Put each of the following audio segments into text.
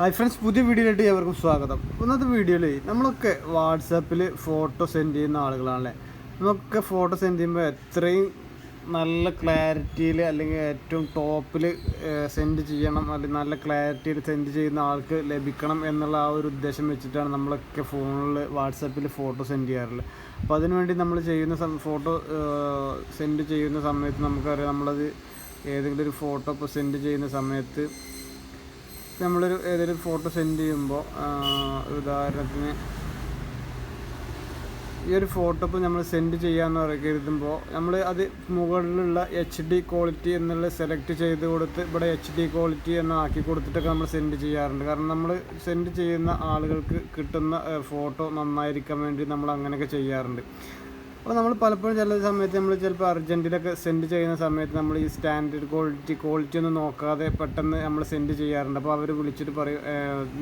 Hi friends പുതിയ വീഡിയോയിലായിട്ട് ഏവർക്കും സ്വാഗതം. ഇന്നത്തെ വീഡിയോയിൽ നമ്മളൊക്കെ വാട്സാപ്പിൽ ഫോട്ടോ സെൻഡ് ചെയ്യുന്ന ആളുകളാണല്ലേ? നമുക്കൊക്കെ ഫോട്ടോ സെൻഡ് ചെയ്യുമ്പോൾ എത്രയും നല്ല ക്ലാരിറ്റിയിൽ അല്ലെങ്കിൽ ഏറ്റവും ടോപ്പിൽ സെൻഡ് ചെയ്യണം അല്ലെങ്കിൽ നല്ല ക്ലാരിറ്റിയിൽ സെൻഡ് ചെയ്യുന്ന ആൾക്ക് ലഭിക്കണം എന്നുള്ള ആ ഒരു ഉദ്ദേശം വെച്ചിട്ടാണ് നമ്മളൊക്കെ ഫോണിൽ വാട്സാപ്പിൽ ഫോട്ടോ സെൻഡ് ചെയ്യാറുള്ളത്. അപ്പോൾ അതിനുവേണ്ടി നമ്മൾ ചെയ്യുന്ന ഫോട്ടോ സെൻഡ് ചെയ്യുന്ന സമയത്ത് നമുക്കറിയാം നമ്മളത് ഏതെങ്കിലും ഒരു ഫോട്ടോ ഇപ്പോൾ സെൻഡ് ചെയ്യുന്ന സമയത്ത് നമ്മളൊരു ഏതൊരു ഫോട്ടോ സെൻഡ് ചെയ്യുമ്പോൾ ഉദാഹരണത്തിന് ഈ ഒരു ഫോട്ടോ ഇപ്പോൾ നമ്മൾ സെൻഡ് ചെയ്യാന്ന് പറയുമ്പോൾ നമ്മൾ അത് മുകളിലുള്ള എച്ച് ഡി ക്വാളിറ്റി എന്നുള്ള സെലക്ട് ചെയ്ത് കൊടുത്ത് ഇവിടെ എച്ച് ഡി ക്വാളിറ്റി എന്ന് ആക്കി കൊടുത്തിട്ടൊക്കെ നമ്മൾ സെൻഡ് ചെയ്യാറുണ്ട്. കാരണം നമ്മൾ സെൻഡ് ചെയ്യുന്ന ആളുകൾക്ക് കിട്ടുന്ന ഫോട്ടോ നന്നായിരിക്കാൻ വേണ്ടി നമ്മൾ അങ്ങനെയൊക്കെ ചെയ്യാറുണ്ട്. അപ്പോൾ നമ്മൾ പലപ്പോഴും ചില സമയത്ത് നമ്മൾ ചിലപ്പോൾ അർജന്റിലൊക്കെ സെൻഡ് ചെയ്യുന്ന സമയത്ത് നമ്മൾ ഈ സ്റ്റാൻഡേർഡ് ക്വാളിറ്റി ക്വാളിറ്റി ഒന്നും നോക്കാതെ പെട്ടെന്ന് നമ്മൾ സെൻഡ് ചെയ്യാറുണ്ട്. അപ്പോൾ അവർ വിളിച്ചിട്ട് പറയും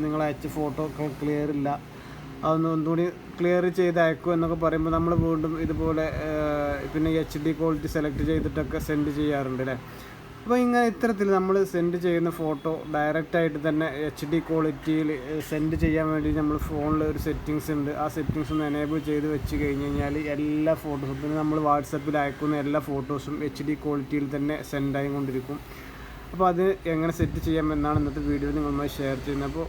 നിങ്ങൾ അയച്ച ഫോട്ടോ ക്ലിയർ ഇല്ല. അതൊന്ന് ഒന്നുകൂടി ക്ലിയർ ചെയ്ത് അയക്കും എന്നൊക്കെ പറയുമ്പോൾ നമ്മൾ വീണ്ടും ഇതുപോലെ പിന്നെ എച്ച് ഡി ക്വാളിറ്റി സെലക്ട് ചെയ്തിട്ടൊക്കെ സെൻഡ് ചെയ്യാറുണ്ട് അല്ലേ അപ്പോൾ ഇങ്ങനെ ഇത്തരത്തിൽ നമ്മൾ സെൻഡ് ചെയ്യുന്ന ഫോട്ടോ ഡയറക്റ്റ് ആയിട്ട് തന്നെ എച്ച് ഡി ക്വാളിറ്റിയിൽ സെൻഡ് ചെയ്യാൻ വേണ്ടി നമ്മൾ ഫോണിൽ ഒരു സെറ്റിങ്സ് ഉണ്ട്. ആ സെറ്റിങ്സ് ഒന്ന് എനേബിൾ ചെയ്ത് വെച്ച് കഴിഞ്ഞ് കഴിഞ്ഞാൽ എല്ലാ ഫോട്ടോസും പിന്നെ നമ്മൾ വാട്സപ്പിൽ അയക്കുന്ന എല്ലാ ഫോട്ടോസും എച്ച് ഡി ക്വാളിറ്റിയിൽ തന്നെ സെൻഡ് ആയിക്കൊണ്ടിരിക്കും അപ്പോൾ അത് എങ്ങനെ സെറ്റ് ചെയ്യാമെന്നാണ് ഇന്നത്തെ വീഡിയോ നിങ്ങളുമായി ഷെയർ ചെയ്യുന്നത്. അപ്പോൾ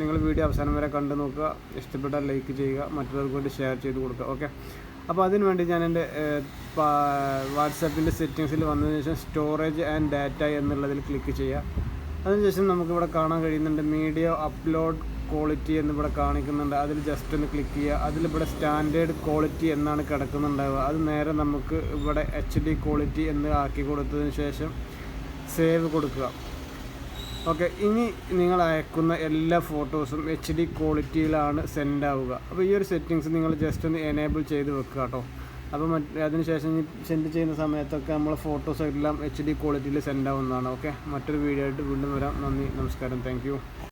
നിങ്ങൾ വീഡിയോ അവസാനം വരെ കണ്ടു നോക്കുക. ഇഷ്ടപ്പെട്ടാൽ ലൈക്ക് ചെയ്യുക. മറ്റുള്ളവർക്ക് വേണ്ടി ഷെയർ ചെയ്ത് കൊടുക്കുക. ഓക്കെ അപ്പോൾ അതിന് വേണ്ടി ഞാൻ എന്റെ വാട്സാപ്പിന്റെ സെറ്റിങ്സിൽ വന്നതിന് ശേഷം സ്റ്റോറേജ് ആൻഡ് ഡാറ്റ എന്നുള്ളതിൽ ക്ലിക്ക് ചെയ്യുക. അതിനുശേഷം നമുക്കിവിടെ കാണാൻ കഴിയുന്നുണ്ട് മീഡിയ അപ്ലോഡ് ക്വാളിറ്റി എന്നിവിടെ കാണിക്കുന്നുണ്ട്. അതിൽ ജസ്റ്റ് ഒന്ന് ക്ലിക്ക് ചെയ്യുക. അതിലിവിടെ സ്റ്റാൻഡേർഡ് ക്വാളിറ്റി എന്നാണ് കിടക്കുന്നുണ്ടാവുക. അത് നേരെ നമുക്ക് ഇവിടെ എച്ച് ഡി ക്വാളിറ്റി എന്ന് ആക്കി കൊടുത്തതിന് ശേഷം സേവ് കൊടുക്കുക. ഓക്കെ ഇനി നിങ്ങൾ അയക്കുന്ന എല്ലാ ഫോട്ടോസും എച്ച് ഡി ക്വാളിറ്റിയിലാണ് സെൻഡ് ആവുക. അപ്പോൾ ഈ ഒരു സെറ്റിങ്സ് നിങ്ങൾ ജസ്റ്റ് ഒന്ന് എനേബിൾ ചെയ്ത് വെക്കുക കേട്ടോ. അപ്പോൾ മറ്റ് അതിനുശേഷം സെൻഡ് ചെയ്യുന്ന സമയത്തൊക്കെ നമ്മളെ ഫോട്ടോസ് എല്ലാം എച്ച് ഡി ക്വാളിറ്റിയിൽ സെൻഡ് ആവുന്നതാണ്. ഓക്കെ മറ്റൊരു വീഡിയോ ആയിട്ട് വീണ്ടും വരാം. നന്ദി നമസ്കാരം. താങ്ക്